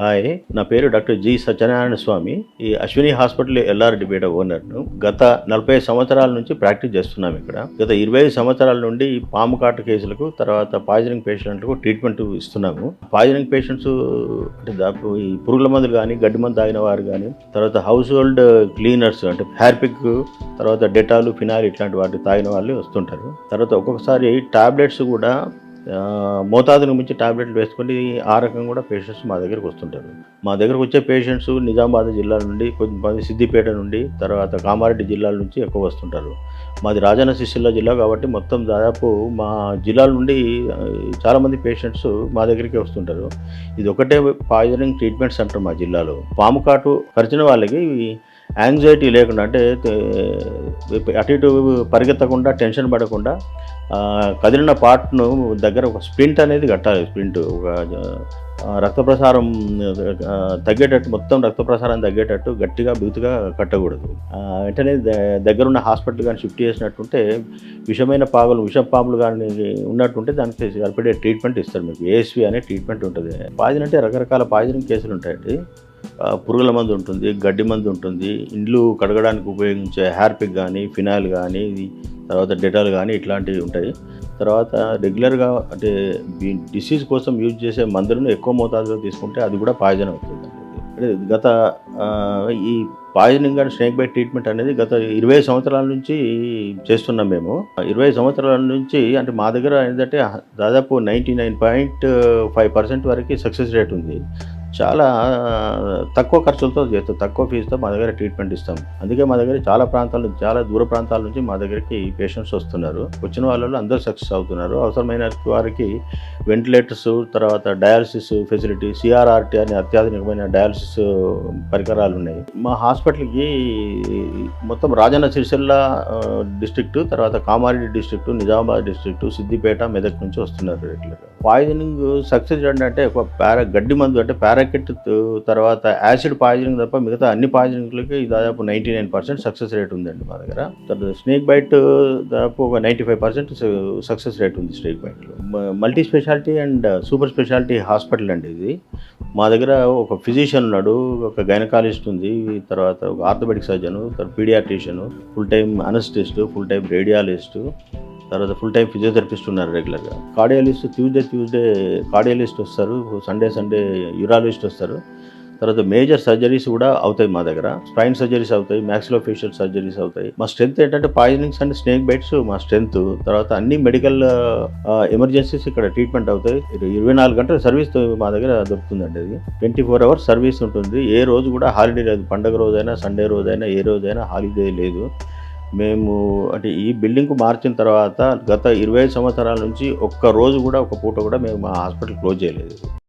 Hi నా పేరు doctor G Satyanarayana స్వామి. ఈ అశ్విని హాస్పిటల్ ఎల్ఆర్ డిబేట్ ఓనర్ను గత నలభై సంవత్సరాల నుంచి ప్రాక్టీస్ చేస్తున్నాం ఇక్కడ. గత ఇరవై సంవత్సరాల నుండి ఈ పాము కాటు కేసులకు తర్వాత పాయిజనింగ్ పేషెంట్లకు ట్రీట్మెంట్ ఇస్తున్నాము. పాయిజనింగ్ పేషెంట్స్ అంటే దాపు ఈ పురుగుల మందులు కానీ గడ్డి మందు తాగిన వారు కానీ తర్వాత హౌస్ హోల్డ్ క్లీనర్స్ అంటే హ్యార్పిక్ తర్వాత డెటాలు ఫినాయిల్ ఇట్లాంటి వాటి తాగిన వాళ్ళు వస్తుంటారు. తర్వాత ఒక్కొక్కసారి టాబ్లెట్స్ కూడా మోతాదును మించి టాబ్లెట్లు వేసుకొని ఆ రకం కూడా పేషెంట్స్ మా దగ్గరకు వస్తుంటారు. మా దగ్గరకు వచ్చే పేషెంట్స్ నిజామాబాద్ జిల్లా నుండి కొంతమంది సిద్దిపేట నుండి తర్వాత కామారెడ్డి జిల్లాల నుంచి ఎక్కువ వస్తుంటారు. మాది రాజన్న సిరిసిల్ల జిల్లా కాబట్టి మొత్తం దాదాపు మా జిల్లాల నుండి చాలామంది పేషెంట్స్ మా దగ్గరికి వస్తుంటారు. ఇది ఒకటే పాయిజనింగ్ ట్రీట్మెంట్ సెంటర్ మా జిల్లాలో. పాము కాటు పరిచిన వాళ్ళకి యాంగ్జైటీ లేకుండా అంటే అటు ఇటు పరిగెత్తకుండా టెన్షన్ పడకుండా కదిలిన పార్ట్ను దగ్గర ఒక స్ప్రింట్ అనేది కట్టాలి. స్ప్రింట్ ఒక రక్త ప్రసారం తగ్గేటట్టు మొత్తం రక్త ప్రసారం తగ్గేటట్టు గట్టిగా బిగుతుగా కట్టకూడదు. వెంటనే దగ్గరున్న హాస్పిటల్ కానీ షిఫ్ట్ చేసినట్టుంటే విషమైన పాములు విష పాములు కానీ ఉన్నట్టుంటే దానికి సరిపడే ట్రీట్మెంట్ ఇస్తారు. మీకు ఏఎస్వి అనే ట్రీట్మెంట్ ఉంటుంది. పాయిజన్ అంటే రకరకాల పాయిజనింగ్ కేసులు ఉంటాయండి. పురుగుల మందు ఉంటుంది గడ్డి మందు ఉంటుంది. ఇండ్లు కడగడానికి ఉపయోగించే హ్యార్పిక్ కానీ ఫినాయిల్ కానీ తర్వాత డెటాల్ కానీ ఇట్లాంటివి ఉంటాయి. తర్వాత రెగ్యులర్గా అంటే డిసీజ్ కోసం యూజ్ చేసే మందులను ఎక్కువ మోతాదులో తీసుకుంటే అది కూడా పాయిజన్ అవుతుంది. అంటే గత ఈ poisoning and snake bite treatment అనేది గత ఇరవై సంవత్సరాల నుంచి చేస్తున్నాం మేము. ఇరవై సంవత్సరాల నుంచి అంటే మా దగ్గర ఏంటంటే దాదాపు ninety nine point five percent వరకు సక్సెస్ రేట్ ఉంది. చాలా తక్కువ ఖర్చులతో చేస్తాం తక్కువ ఫీజుతో మా దగ్గర ట్రీట్మెంట్ ఇస్తాం. అందుకే మా దగ్గర చాలా ప్రాంతాల నుంచి చాలా దూర ప్రాంతాల నుంచి మా దగ్గరికి పేషెంట్స్ వస్తున్నారు. వచ్చిన వాళ్ళలో అందరూ సక్సెస్ అవుతున్నారు. అవసరమైన వారికి వెంటిలేటర్స్ తర్వాత డయాలసిస్ ఫెసిలిటీ సిఆర్ఆర్టీ అనే అత్యాధునికమైన డయాలసిస్ పరికరాలు ఉన్నాయి. మా హాస్పిటల్కి మొత్తం రాజన్న సిరిసిల్ల డిస్ట్రిక్ట్ తర్వాత కామారెడ్డి డిస్ట్రిక్ట్ నిజామాబాద్ డిస్ట్రిక్ట్ సిద్దిపేట మెదక్ నుంచి వస్తున్నారు రెగ్యులర్గా. పాయిజనింగ్ సక్సెస్ అంటే ఒక పారా గడ్డి మందు అంటే పారాకెట్ తర్వాత యాసిడ్ పాయిజనింగ్ తప్ప మిగతా అన్ని పాయిజనింగ్లకి దాదాపు ninety nine percent success rate ఉందండి మా దగ్గర. తర్వాత స్నేక్ బైట్ దాదాపు ఒక ninety five percent success rate ఉంది snake బైట్లో. Multi speciality and super speciality hospital అండి ఇది. మా దగ్గర ఒక ఫిజిషియన్ ఉన్నాడు ఒక గైనకాలజిస్ట్ ఉంది తర్వాత ఒక ఆర్థోపెడిక్ సర్జను తర్వాత paediatrician full time anaesthetist full time radiologist తర్వాత ఫుల్ టైం ఫిజియోథెరపిస్ట్ ఉన్నారు రెగ్యులర్గా కార్డియాలిస్ట్ ట్యూస్డే ట్యూస్డే కార్డియాలిస్ట్ వస్తారు. సండే సండే యూరాలజిస్ట్ వస్తారు. తర్వాత మేజర్ సర్జరీస్ కూడా అవుతాయి మా దగ్గర. స్పైన్ సర్జరీస్ అవుతాయి మ్యాక్సిలో ఫేషియల్ సర్జరీస్ అవుతాయి. మా స్ట్రెంత్ ఏంటంటే పాయిజనింగ్స్ అండ్ స్నేక్ బైట్స్ మా స్ట్రెంత్ తర్వాత అన్ని మెడికల్ ఎమర్జెన్సీస్ ఇక్కడ ట్రీట్మెంట్ అవుతాయి. ఇరవై నాలుగు గంటల సర్వీస్ మా దగ్గర దొరుకుతుందండి అది. ట్వంటీ ఫోర్ అవర్స్ సర్వీస్ ఉంటుంది. ఏ రోజు కూడా హాలిడే లేదు. పండగ రోజైనా సండే రోజైనా ఏ రోజైనా హాలిడే లేదు. మేము అంటే ఈ బిల్డింగ్ మార్చిన తర్వాత గత ఇరవై సంవత్సరాల నుంచి ఒక్క రోజు కూడా ఒక పూట కూడా మేము మా హాస్పిటల్ క్లోజ్ చేయలేదు.